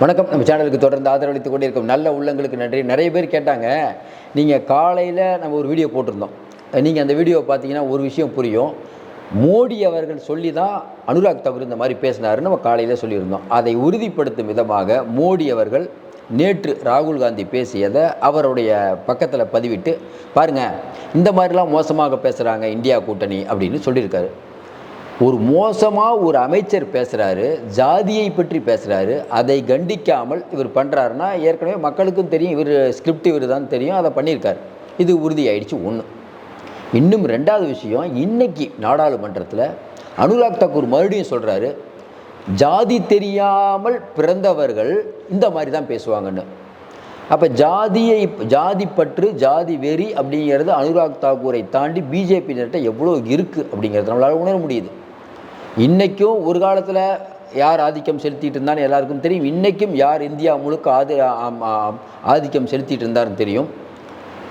வணக்கம். நம்ம சேனலுக்கு தொடர்ந்து ஆதரவளித்து கொண்டிருக்கும் நல்ல உள்ளங்களுக்கு நன்றி. நிறைய பேர் கேட்டாங்க நீங்கள் காலையில் நம்ம ஒரு வீடியோ போட்டிருந்தோம். நீங்கள் அந்த வீடியோவை பார்த்தீங்கன்னா ஒரு விஷயம் புரியும். மோடி அவர்கள் சொல்லி தான் அனுராக் தகவல் இந்த மாதிரி பேசினாருன்னு நம்ம காலையில் சொல்லியிருந்தோம். அதை உறுதிப்படுத்தும் விதமாக மோடி அவர்கள் நேற்று ராகுல் காந்தி பேசியதை அவருடைய பக்கத்தில் பதிவிட்டு பாருங்கள் இந்த மாதிரிலாம் மோசமாக பேசுகிறாங்க இந்தியா கூட்டணி அப்படின்னு சொல்லியிருக்காரு. ஒரு மோசமாக ஒரு அமைச்சர் பேசுகிறாரு ஜாதியை பற்றி பேசுகிறாரு அதை கண்டிக்காமல் இவர் பண்ணுறாருன்னா ஏற்கனவே மக்களுக்கும் தெரியும் இவர் ஸ்கிரிப்ட் இவர் தான் தெரியும் அதை பண்ணியிருக்காரு. இது உறுதியாயிடுச்சு ஒன்று இன்னும் ரெண்டாவது விஷயம் இன்னைக்கு நாடாளுமன்றத்தில் அனுராக் தாக்கூர் மறுபடியும் சொல்கிறாரு ஜாதி தெரியாமல் பிறந்தவர்கள் இந்த மாதிரி தான் பேசுவாங்கன்னு. அப்போ ஜாதியை ஜாதி பற்று ஜாதி வெறி அப்படிங்கிறது அனுராக் தாக்கூரை தாண்டி பிஜேபியினர்கிட்ட எவ்வளோ இருக்குது அப்படிங்கிறத நம்மளால் உணர முடியுது. இன்றைக்கும் ஒரு காலத்தில் யார் ஆதிக்கம் செலுத்திட்டு இருந்தான்னு எல்லாருக்கும் தெரியும். இன்றைக்கும் யார் இந்தியா முழுக்க ஆதி ஆதிக்கம் செலுத்திட்டு இருந்தாருன்னு தெரியும்.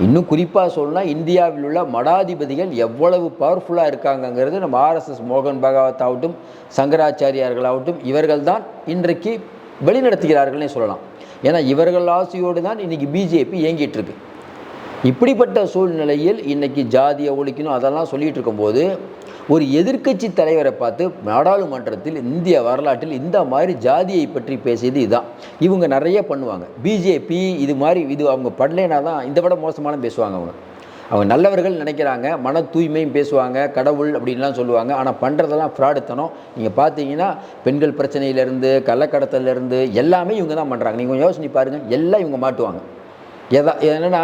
இன்னும் குறிப்பாக சொல்லணும்னா இந்தியாவில் உள்ள மடாதிபதிகள் எவ்வளவு பவர்ஃபுல்லாக இருக்காங்கங்கிறது நம்ம ஆர்எஸ்எஸ் மோகன் பகவத் ஆகட்டும் சங்கராச்சாரியார்களாகட்டும் இவர்கள் தான் இன்றைக்கு வழிநடத்துகிறார்கள்னே சொல்லலாம். ஏன்னா இவர்கள் ஆசையோடு தான் இன்றைக்கி பிஜேபி இயங்கிட்டு இருக்கு. இப்படிப்பட்ட சூழ்நிலையில் இன்றைக்கி ஜாதியை ஒழிக்கணும் அதெல்லாம் சொல்லிகிட்டு இருக்கும்போது ஒரு எதிர்க்கட்சி தலைவரை பார்த்து நாடாளுமன்றத்தில் இந்திய வரலாற்றில் இந்த மாதிரி ஜாதியை பற்றி பேசியது இதுதான் இவங்க நிறைய பண்ணுவாங்க. பிஜேபி இது மாதிரி இது அவங்க பண்ணலைனா தான் இந்த விட மோசமான பேசுவாங்க அவங்க. அவங்க நல்லவர்கள் நினைக்கிறாங்க மன தூய்மையும் பேசுவாங்க கடவுள் அப்படின்லாம் சொல்லுவாங்க. ஆனால் பண்ணுறதெல்லாம் ஃப்ராடுத்தனம். நீங்கள் பார்த்தீங்கன்னா பெண்கள் பிரச்சனையிலேருந்து கள்ளக்கடத்தலேருந்து எல்லாமே இவங்க தான் பண்ணுறாங்க நீங்கள் கொஞ்சம் யோசனை பாருங்கள் எல்லாம் இவங்க மாட்டுவாங்க. எதா என்னென்னா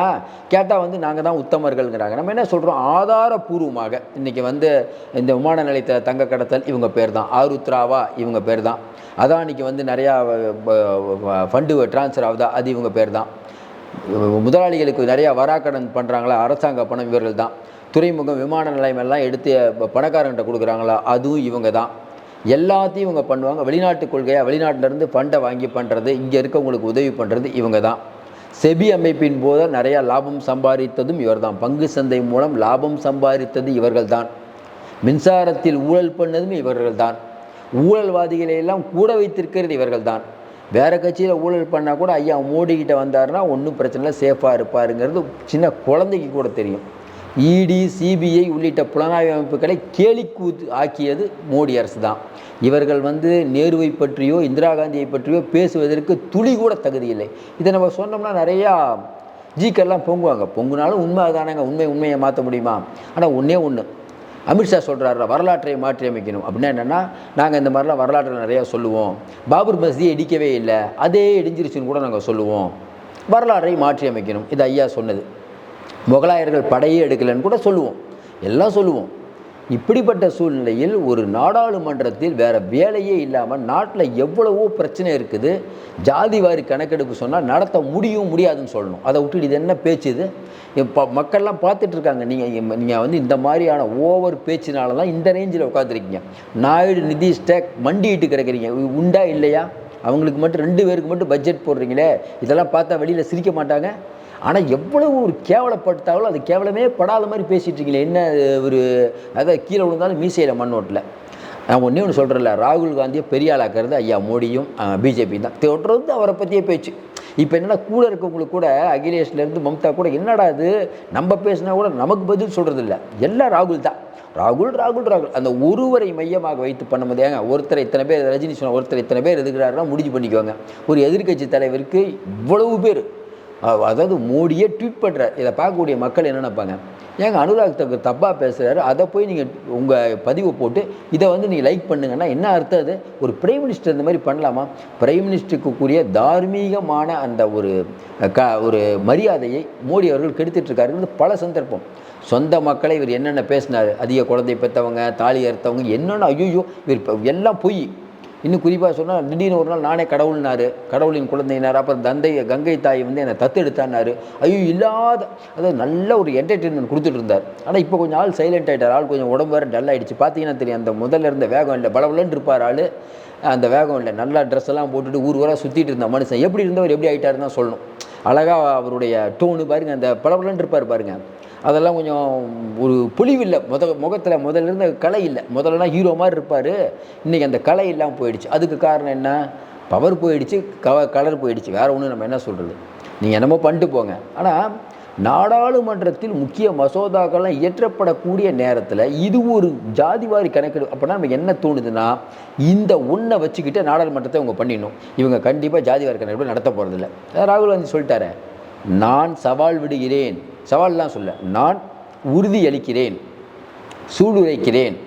கேட்டால் வந்து நாங்கள் தான் உத்தமர்கள்ங்கிறாங்க. நம்ம என்ன சொல்கிறோம் ஆதாரபூர்வமாக. இன்றைக்கி வந்து இந்த விமான நிலையத்தில் தங்க கடத்தல் இவங்க பேர் தான் ஆருத்ராவா இவங்க பேர் தான் அதானிக்கு வந்து நிறையா ஃபண்டு ட்ரான்ஸ்ஃபர் ஆகுதா? அது இவங்க பேர் தான் முதலாளிகளுக்கு நிறையா வராக்கடன் பண்ணுறாங்களா அரசாங்க பணம் இவர்கள் தான் துறைமுகம் விமான நிலையம் எல்லாம் எடுத்து பணக்காரங்கிட்ட கொடுக்குறாங்களா? அதுவும் இவங்க தான் எல்லாத்தையும் இவங்க பண்ணுவாங்க. வெளிநாட்டு கொள்கையாக வெளிநாட்டிலேருந்து ஃபண்டை வாங்கி பண்ணுறது இங்கே இருக்கவங்களுக்கு உதவி பண்ணுறது இவங்க தான் செபி அமைப்பின் போது நிறையா லாபம் சம்பாதித்ததும் இவர்தான். பங்கு சந்தை மூலம் லாபம் சம்பாதித்தது இவர்கள்தான். மின்சாரத்தில் ஊழல் பண்ணதும் இவர்கள்தான். ஊழல்வாதிகளை எல்லாம் கூட வைத்திருக்கிறது இவர்கள்தான். வேறு கட்சியில் ஊழல் பண்ணால் கூட ஐயா மோடிக்கிட்ட வந்தாருன்னா ஒன்றும் பிரச்சனை இல்லை சேஃபாக இருப்பாருங்கிறது சின்ன குழந்தைக்கு கூட தெரியும். இடி சிபிஐ உள்ளிட்ட புலனாய்வு அமைப்புகளை கேலிக்கூத்து ஆக்கியது மோடி அரசு தான் இவர்கள் வந்து நேருவை பற்றியோ இந்திரா காந்தியை பற்றியோ பேசுவதற்கு துளி கூட தகுதி இல்லை. இதை நம்ம சொன்னோம்னா நிறையா ஜிக்கெல்லாம் பொங்குவாங்க. பொங்குனாலும் உண்மை தானேங்க உண்மை உண்மையை மாற்ற முடியுமா? ஆனால் ஒன்றே ஒன்று அமித்ஷா சொல்கிறாரு வரலாற்றை மாற்றி அமைக்கணும். அப்படின்னா என்னென்னா நாங்கள் இந்த மாதிரிலாம் வரலாற்றில் நிறையா சொல்லுவோம். பாபர் மஸ்தியை இடிக்கவே இல்லை. அதே இடிஞ்சிருச்சுன்னு கூட நாங்கள் சொல்லுவோம். வரலாற்றை மாற்றி அமைக்கணும். இது ஐயா சொன்னது. முகலாயர்கள் படையே எடுக்கலைன்னு கூட சொல்லுவோம். எல்லாம் சொல்லுவோம். இப்படிப்பட்ட சூழ்நிலையில் ஒரு நாடாளுமன்றத்தில் வேறு வேலையே இல்லாமல் நாட்டில் எவ்வளவோ பிரச்சனை இருக்குது. ஜாதி வாரி கணக்கெடுப்பு சொன்னால் நடத்த முடியும் முடியாதுன்னு சொல்லணும். அதை விட்டுட்டு இது என்ன பேச்சு இது? இப்போ மக்கள்லாம் பார்த்துட்ருக்காங்க நீங்கள் நீங்கள் வந்து இந்த மாதிரியான ஓவர் பேச்சினால தான் இந்த ரேஞ்சில் உட்காந்துருக்கீங்க நாயுடு நிதிஷ்ட மண்டிட்டு கிடக்கிறீங்க. உண்டா இல்லையா? அவங்களுக்கு மட்டும் ரெண்டு பேருக்கு மட்டும் பட்ஜெட் போடுறீங்களே? இதெல்லாம் பார்த்தா வெளியில் சிரிக்க மாட்டாங்க? ஆனால் எவ்வளவு ஒரு கேவலப்படுத்தாலும் அது கேவலமே படாத மாதிரி பேசிகிட்டு இருக்கீங்களே என்ன ஒரு அதாவது கீழே விழுந்தாலும் மீசையில் மண் ஓட்டில். நான் ஒன்றே ஒன்று சொல்கிறேன்ல ராகுல் காந்தியை பெரிய ஆளாக்குறது ஐயா மோடியும் பிஜேபி தான். தொடர்ந்து அவரை பற்றியே பேச்சு. இப்போ என்னென்னா கூட இருக்கவங்களுக்கு கூட அகிலேஷ்லேருந்து மம்தா கூட என்னடா இது? நம்ம பேசினா கூட நமக்கு பதில் சொல்கிறது இல்லை எல்லாம் ராகுல் தான். ராகுல் ராகுல் ராகுல். அந்த ஒருவரை மையமாக வைத்து பண்ணும்போது ஏங்க ஒருத்தர் இத்தனை பேர் ரஜினி சொன்ன ஒருத்தர் இத்தனை பேர் எதுக்குறாருன்னா முடிஞ்சு பண்ணிக்குவாங்க ஒரு எதிர்க்கட்சி தலைவருக்கு இவ்வளவு பேர் அதாவது மோடியே ட்வீட் பண்ணுறார் இதை பார்க்கக்கூடிய மக்கள் என்ன நினைப்பாங்க? ஏங்க அனுராக் தகர் தப்பாக பேசுகிறாரு அதை போய் நீங்கள் உங்கள் பதிவை போட்டு இதை வந்து நீங்கள் லைக் பண்ணுங்கன்னா என்ன அர்த்தம் அது? ஒரு பிரைம் மினிஸ்டர் இந்த மாதிரி பண்ணலாமா? பிரைம் மினிஸ்டருக்கு கூடிய தார்மீகமான அந்த ஒரு க ஒரு மரியாதையை மோடி அவர்கள் கெடுத்துட்ருக்காருங்கிறது பல சந்தர்ப்பம். சொந்த மக்களை இவர் என்னென்ன பேசினார்? அதிக குழந்தை பெற்றவங்க தாலி அறுத்தவங்க என்னென்ன ஐயோ இவர் எல்லாம் பொய். இன்னும் குறிப்பாக சொன்னால் திடீர்னு ஒரு நாள் நானே கடவுள்னாரு கடவுளின் குழந்தைனார் அப்புறம் தந்தை கங்கை தாய் வந்து என்னை தத்தெடுத்தான்னாரு. ஐயோ இல்லாத அதாவது நல்ல ஒரு என்டர்டெயின்மெண்ட் கொடுத்துட்டு இருந்தார். ஆனால் இப்போ கொஞ்சம் ஆள் சைலண்ட் ஆகிட்டார் ஆள் கொஞ்சம் உடம்பு வேறு டல் ஆகிடுச்சு பார்த்தீங்கன்னா தெரியும் அந்த முதல்ல இருந்த வேகம் இல்லை பலபலன்னு இருப்பார் ஆள். அந்த வேகம் இல்லை நல்லா ட்ரெஸ் எல்லாம் போட்டுட்டு ஊர் ஊராக சுற்றிட்டு இருந்த மனுஷன். எப்படி இருந்தவர் எப்படி ஆகிட்டாருன்னு தான் சொல்லணும். அழகாக அவருடைய டோனு பாருங்கள் அந்த பளபளன்னு இருப்பார் பாருங்கள் அதெல்லாம் கொஞ்சம் ஒரு பொலிவில்லை முத முகத்தில் முதல்ல இருந்த கலை இல்லை. முதல்லலாம் ஹீரோ மாதிரி இருப்பார். இன்றைக்கி அந்த கலை இல்லாமல் போயிடுச்சு. அதுக்கு காரணம் என்ன? பவர் போயிடுச்சு கவ கலர் போயிடுச்சு. வேறு ஒன்றும் நம்ம என்ன சொல்கிறது நீங்கள் என்னமோ பண்ணிட்டு போங்க. ஆனால் நாடாளுமன்றத்தில் முக்கிய மசோதாக்கள்லாம் இயற்றப்படக்கூடிய நேரத்தில் இது ஒரு ஜாதிவாரி கணக்கெடு அப்படின்னா நமக்கு என்ன தோணுதுன்னா இந்த ஒன்றை வச்சுக்கிட்டு நாடாளுமன்றத்தை அவங்க பண்ணிடணும். இவங்க கண்டிப்பாக ஜாதிவாரி கணக்கெடுப்பு நடத்த போகிறதில்ல ராகுல் காந்தி சொல்லிட்டாரு நான் சவால் விடுகிறேன். சவால்லாம் சொல்ல நான் உறுதியளிக்கிறேன் சூடுரைக்கிறேன்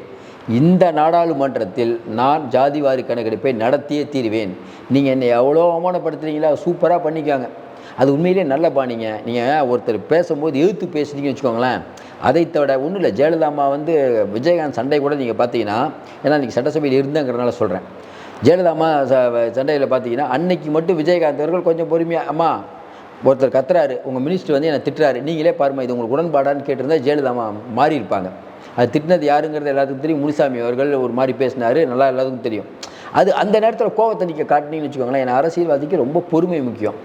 இந்த நாடாளுமன்றத்தில் நான் ஜாதிவாரி கணக்கெடுப்பை நடத்தியே தீருவேன். நீங்கள் என்னை எவ்வளோ அவமானப்படுத்துறீங்களா சூப்பராக பண்ணிக்காங்க. அது உண்மையிலேயே நல்ல பாணிங்க நீங்கள் ஒருத்தர் பேசும்போது எழுத்து பேசுனீங்கன்னு வச்சுக்கோங்களேன். அதை தவிர ஒன்றும் இல்லை. ஜெயலலிதா வந்து விஜயகாந்த் சண்டை கூட நீங்கள் பார்த்தீங்கன்னா ஏன்னா இன்றைக்கி சட்டசபையில் இருந்தங்கிறனால சொல்கிறேன் ஜெயலலிதா அம்மா ச- சண்டையில் பார்த்தீங்கன்னா அன்னைக்கு மட்டும் விஜயகாந்த் அவர்கள் கொஞ்சம் பொறுமையாக அம்மா ஒருத்தர் கத்துறாரு உங்கள் மினிஸ்டர் வந்து என்னை திட்டுறாரு நீங்களே பாருமா இது உங்களுக்கு உடன்பாடான்னு கேட்டிருந்தா ஜெயலலிதா மாறியிருப்பாங்க. மாறி இருப்பாங்க அது திட்டினது யாருங்கிறது எல்லாத்துக்கும் தெரியும். முனிசாமி அவர்கள் ஒரு மாதிரி பேசினாரு நல்லா எல்லாத்துக்கும் தெரியும். அது அந்த நேரத்தில் கோவத்தை நீங்கள் காட்டினீங்கன்னு வச்சுக்கோங்களேன் என் அரசியல்வாதிக்கு ரொம்ப பொறுமை முக்கியம்.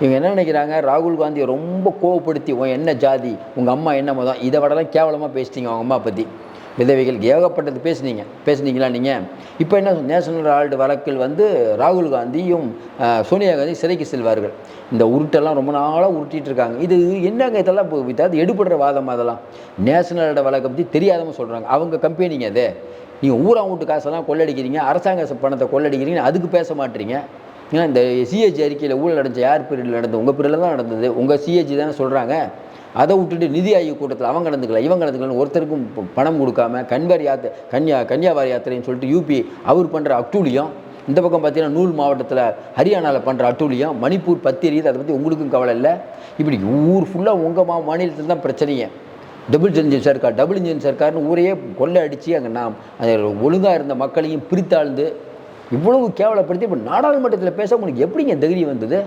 இவங்க என்ன நினைக்கிறாங்க ராகுல் காந்தியை ரொம்ப கோவப்படுத்தி உன் என்ன ஜாதி? உங்கள் அம்மா என்ன மதம்? இதை விடலாம் கேவலமாக பேசிட்டீங்க அவங்க அம்மா பற்றி விதவைகள் ஏகப்பட்டது பேசுனீங்க பேசுனீங்களா நீங்கள் இப்போ என்ன நேஷனல் ஹால்டு வழக்கில் வந்து ராகுல் காந்தியும் சோனியா காந்தி சிறைக்கு செல்வார்கள். இந்த உருட்டெல்லாம் ரொம்ப நாளாக உருட்டிட்டு இருக்காங்க. இது என்னங்க இதெல்லாம் இப்போ இதாவது எடுபடுற வாதம் அதெல்லாம்? நேஷனல் ஹால்டு வழக்கை பற்றி தெரியாதவங்க சொல்கிறாங்க அவங்க கம்பெனிங்க அது? நீங்கள் ஊரா வீட்டு காசெல்லாம் கொள்ளடிக்கிறீங்க அரசாங்க பணத்தை கொள்ளடிக்கிறீங்க அதுக்கு பேச மாட்டீங்க. ஏன்னா இந்த சிஏஜி அறிக்கையில் ஊழல் நடந்த யார் பீரியடில் நடந்தது? உங்கள் பீரியடில் தான் நடந்தது. உங்கள் சிஏஜி தானே சொல்கிறாங்க அதை விட்டுட்டு நிதி ஆய்வு கூட்டத்தில் அவன் கலந்துக்கல இவன் கலந்துக்கலன்னு ஒருத்தருக்கும் பணம் கொடுக்காம கன்வாரி யாத்திரை கன்யா கன்னியாவாரி யாத்திரைன்னு சொல்லிட்டு யூபி அவர் பண்ணுற அட்டூழியம் இந்த பக்கம் பார்த்தீங்கன்னா நூல் மாவட்டத்தில் ஹரியானாவில் பண்ணுற அட்டூழியம் மணிப்பூர் பத்தி எரியுது அதை பற்றி உங்களுக்கும் கவலை இல்லை. இப்படி ஊர் ஃபுல்லாக உங்கள் மா மாநிலத்தில் தான் பிரச்சனையே. டபுள் இன்ஜின் சர்க்கார் டபுள் இன்ஜின் சர்க்கார்னு ஊரையே கொள்ளை அடித்து அங்கே நாம் ஒழுங்காக இருந்த மக்களையும் பிரித்தாழ்ந்து இவ்வளவு கேவலப்படுத்தி இப்போ நாடாளுமன்றத்தில் பேச உங்களுக்கு எப்படிங்க தைரியம் வந்தது?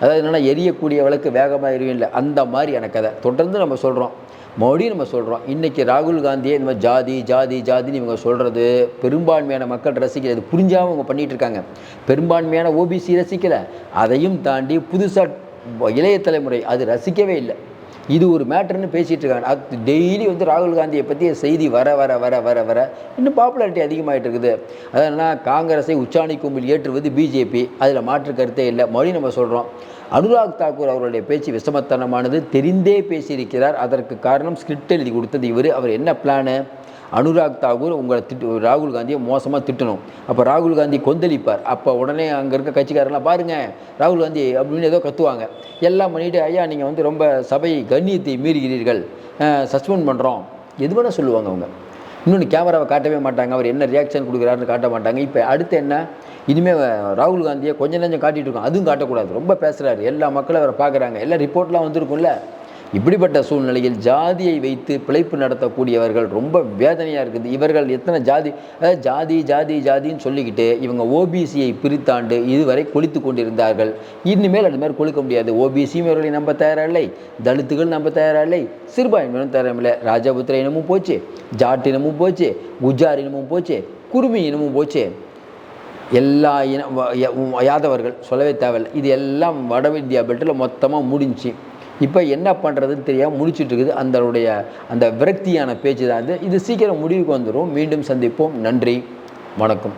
அதாவது என்னென்னா எரியக்கூடிய விளக்கு வேகமாக எரியும் இல்லை. அந்த மாதிரி எனக்கு கதை. தொடர்ந்து நம்ம சொல்கிறோம் மறுபடியும் நம்ம சொல்கிறோம் இன்றைக்கி ராகுல் காந்தியே இந்த மாதிரி ஜாதி ஜாதி ஜாதின்னு இவங்க சொல்கிறது பெரும்பான்மையான மக்கள் ரசிக்கிறது புரிஞ்சாமல் அவங்க பண்ணிகிட்டு இருக்காங்க. பெரும்பான்மையான ஓபிசி ரசிக்கலை. அதையும் தாண்டி புதுசாக இளைய தலைமுறை அது ரசிக்கவே இல்லை. இது ஒரு மேட்டர்னு பேசிகிட்டு இருக்காங்க. அது டெய்லி வந்து ராகுல் காந்தியை பற்றிய செய்தி வர வர வர வர வர. இன்னும் பாப்புலாரிட்டி அதிகமாகிட்டு இருக்குது. அதனால் காங்கிரஸை உச்சாணி கும்பில் ஏற்றுவது பிஜேபி அதில் மாற்று கருத்தே இல்லை. மறுபடியும் நம்ம சொல்கிறோம் அனுராக் தாக்கூர் அவருடைய பேச்சு விஷமத்தனமானது தெரிந்தே பேசியிருக்கிறார். அதற்கு காரணம் ஸ்கிரிப்ட் எழுதி கொடுத்தது இவர். அவர் என்ன பிளானு அனுராக் தாகூர் உங்களை திட்டு ராகுல் காந்தியை மோசமாக திட்டணும். அப்போ ராகுல் காந்தி கொந்தளிப்பார். அப்போ உடனே அங்கே இருக்க கட்சிக்காரெல்லாம் பாருங்கள் ராகுல் காந்தி அப்படின்னு ஏதோ கத்துவாங்க. எல்லாம் பண்ணிவிட்டு ஐயா நீங்கள் வந்து ரொம்ப சபை கண்ணியத்தை மீறுகிறீர்கள். சஸ்பெண்ட் பண்ணுறோம் எது வேணால் சொல்லுவாங்க அவங்க. இன்னொன்று கேமராவை காட்டவே மாட்டாங்க. அவர் என்ன ரியாக்ஷன் கொடுக்குறாருன்னு காட்ட மாட்டாங்க. இப்போ அடுத்து என்ன? இனிமேல் ராகுல் காந்தியை கொஞ்சம் நஞ்சம் காட்டிகிட்டு இருக்கோம். அதுவும் காட்டக்கூடாது. ரொம்ப பேசுகிறாரு எல்லா மக்களும் அவரை பார்க்குறாங்க. எல்லாம் ரிப்போர்ட்லாம் வந்திருக்கும்ல. இப்படிப்பட்ட சூழ்நிலையில் ஜாதியை வைத்து பிழைப்பு நடத்தக்கூடியவர்கள் ரொம்ப வேதனையாக இருக்குது. இவர்கள் எத்தனை ஜாதி அதாவது ஜாதி ஜாதி ஜாதின்னு சொல்லிக்கிட்டு இவங்க ஓபிசியை பிரித்தாண்டு இதுவரை கொளித்து கொண்டிருந்தார்கள். இனிமேல் அது மாதிரி கொளுக்க முடியாது. ஓபிசியும் இவர்களை நம்ப தயாரில்லை. தலித்துகள் நம்ப தயாரில்லை. சிறுபான்மையினும் தயாரில்லை. ராஜபுத்திர இனமும் போச்சு. ஜாட் இனமும் போச்சு. குஜார் இனமும் போச்சு. குருமி இனமும் போச்சு. எல்லா இன யாதவர்கள் சொல்லவே தேவையில்லை. இது எல்லாம் வட இந்தியா பெல்ட்டில் மொத்தமாக முடிஞ்சுச்சு இப்போ என்ன பண்ணுறதுன்னு தெரியாமல் முடிச்சிட்டு இருக்குது. அந்தனுடைய அந்த விரக்தியான பேச்சு தான் இது. இது சீக்கிரம் முடிவுக்கு வந்துடும் மீண்டும் சந்திப்போம். நன்றி. வணக்கம்.